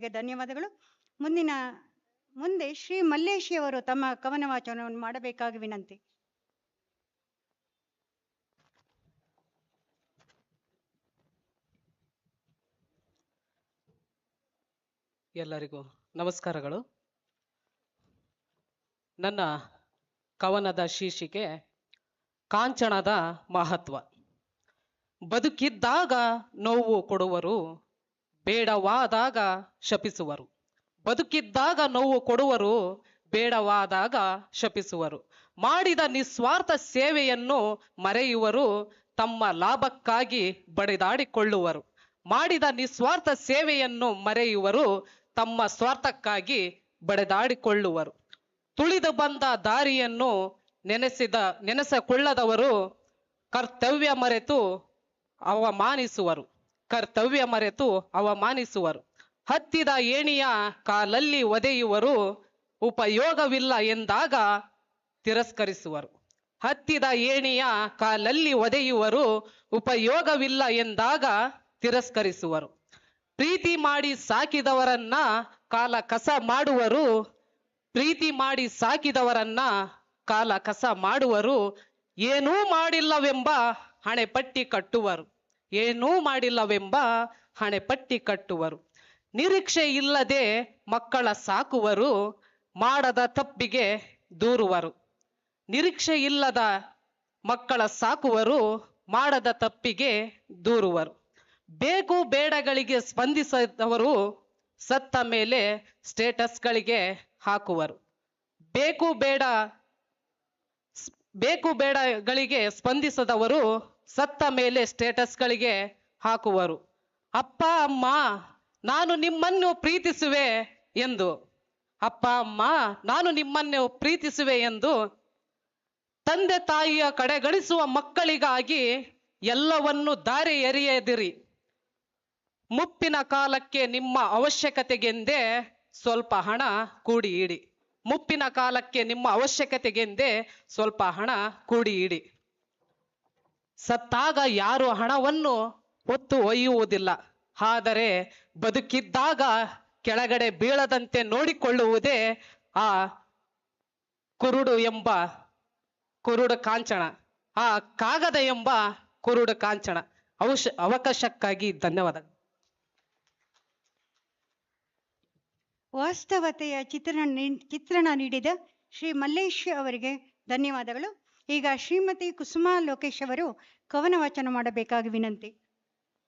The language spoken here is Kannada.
ಅವರಿಗೆ ಧನ್ಯವಾದಗಳು. ಮುಂದಿನ, ಮುಂದೆ ಶ್ರೀ ಮಲ್ಲೇಶಿಯವರು ತಮ್ಮ ಕವನ ವಾಚನವನ್ನು ಮಾಡಬೇಕಾಗಿ ವಿನಂತಿ. ಎಲ್ಲರಿಗೂ ನಮಸ್ಕಾರಗಳು. ನನ್ನ ಕವನದ ಶೀರ್ಷಿಕೆ ಕಾಂಚನದ ಮಹತ್ವ. ಬದುಕಿದ್ದಾಗ ನೋವು ಕೊಡುವರು ಬೇಡವಾದಾಗ ಶಪಿಸುವರು. ಬದುಕಿದ್ದಾಗ ನೋವು ಕೊಡುವರು, ಬೇಡವಾದಾಗ ಶಪಿಸುವರು. ಮಾಡಿದ ನಿಸ್ವಾರ್ಥ ಸೇವೆಯನ್ನು ಮರೆಯುವರು, ತಮ್ಮ ಲಾಭಕ್ಕಾಗಿ ಬಡಿದಾಡಿಕೊಳ್ಳುವರು. ಮಾಡಿದ ನಿಸ್ವಾರ್ಥ ಸೇವೆಯನ್ನು ಮರೆಯುವರು, ತಮ್ಮ ಸ್ವಾರ್ಥಕ್ಕಾಗಿ ಬಡಿದಾಡಿಕೊಳ್ಳುವರು. ತುಳಿದು ಬಂದ ದಾರಿಯನ್ನು ನೆನೆಸಿದ, ನೆನೆಸಿಕೊಳ್ಳದವರು ಕರ್ತವ್ಯ ಮರೆತು ಅವಮಾನಿಸುವರು. ಕರ್ತವ್ಯ ಮರೆತು ಅವಮಾನಿಸುವರು. ಹತ್ತಿದ ಏಣಿಯ ಕಾಲಲ್ಲಿ ಒದೆಯುವರು, ಉಪಯೋಗವಿಲ್ಲ ಎಂದಾಗ ತಿರಸ್ಕರಿಸುವರು. ಹತ್ತಿದ ಏಣಿಯ ಕಾಲಲ್ಲಿ ಒದೆಯುವರು, ಉಪಯೋಗವಿಲ್ಲ ಎಂದಾಗ ತಿರಸ್ಕರಿಸುವರು. ಪ್ರೀತಿ ಮಾಡಿ ಸಾಕಿದವರನ್ನ ಕಾಲ ಕಸ ಮಾಡುವರು, ಪ್ರೀತಿ ಮಾಡಿ ಸಾಕಿದವರನ್ನ ಕಾಲ ಕಸ ಮಾಡುವರು, ಏನೂ ಮಾಡಿಲ್ಲವೆಂಬ ಹಣೆಪಟ್ಟಿ ಕಟ್ಟುವರು. ಏನೂ ಮಾಡಿಲ್ಲವೆಂಬ ಹಣೆಪಟ್ಟಿ ಕಟ್ಟುವರು. ನಿರೀಕ್ಷೆ ಇಲ್ಲದೆ ಮಕ್ಕಳ ಸಾಕುವರು, ಮಾಡದ ತಪ್ಪಿಗೆ ದೂರುವರು. ನಿರೀಕ್ಷೆ ಇಲ್ಲದ ಮಕ್ಕಳ ಸಾಕುವರು, ಮಾಡದ ತಪ್ಪಿಗೆ ದೂರುವರು. ಬೇಕು ಬೇಡಗಳಿಗೆ ಸ್ಪಂದಿಸದವರು ಸತ್ತ ಮೇಲೆ ಸ್ಟೇಟಸ್ಗಳಿಗೆ ಹಾಕುವರು. ಬೇಕು ಬೇಡ ಬೇಕು ಬೇಡಗಳಿಗೆ ಸ್ಪಂದಿಸದವರು ಸತ್ತ ಮೇಲೆ ಸ್ಟೇಟಸ್ಗಳಿಗೆ ಹಾಕುವರು. ಅಪ್ಪ, ಅಮ್ಮ, ನಾನು ನಿಮ್ಮನ್ನು ಪ್ರೀತಿಸುವೆ ಎಂದು. ಅಪ್ಪ, ಅಮ್ಮ, ನಾನು ನಿಮ್ಮನ್ನು ಪ್ರೀತಿಸುವೆ ಎಂದು. ತಂದೆ, ತಾಯಿಯ ಕಡೆಗಳಿಸುವ ಮಕ್ಕಳಿಗಾಗಿ ಎಲ್ಲವನ್ನು ದಾರಿ ಎರೆಯದಿರಿ. ಮುಪ್ಪಿನ ಕಾಲಕ್ಕೆ ನಿಮ್ಮ ಅವಶ್ಯಕತೆಗೆಂದೇ ಸ್ವಲ್ಪ ಹಣ ಕೂಡಿ ಇಡಿ ಮುಪ್ಪಿನ ಕಾಲಕ್ಕೆ ನಿಮ್ಮ ಅವಶ್ಯಕತೆಗೆಂದೇ ಸ್ವಲ್ಪ ಹಣ ಕೂಡಿ ಇಡಿ ಸತ್ತಾಗ ಯಾರು ಹಣವನ್ನು ಒತ್ತು ಒಯ್ಯುವುದಿಲ್ಲ. ಆದರೆ ಬದುಕಿದ್ದಾಗ ಕೆಳಗಡೆ ಬೀಳದಂತೆ ನೋಡಿಕೊಳ್ಳುವುದೇ ಆ ಕುರುಡು ಎಂಬ ಕುರುಡು ಕಾಂಚಣ. ಆ ಕಾಗದ ಎಂಬ ಕುರುಡು ಕಾಂಚಣ. ಅವಶ ಅವಕಾಶಕ್ಕಾಗಿ ಧನ್ಯವಾದ ವಾಸ್ತವತೆಯ ಚಿತ್ರಣ ಚಿತ್ರಣ ನೀಡಿದ ಶ್ರೀ ಮಲ್ಲೇಶ್ ಅವರಿಗೆ ಧನ್ಯವಾದಗಳು. ಈಗ ಶ್ರೀಮತಿ ಕುಸುಮಾ ಲೋಕೇಶ್ ಅವರು ಕವನ ವಾಚನ ಮಾಡಬೇಕಾಗಿ ವಿನಂತಿ.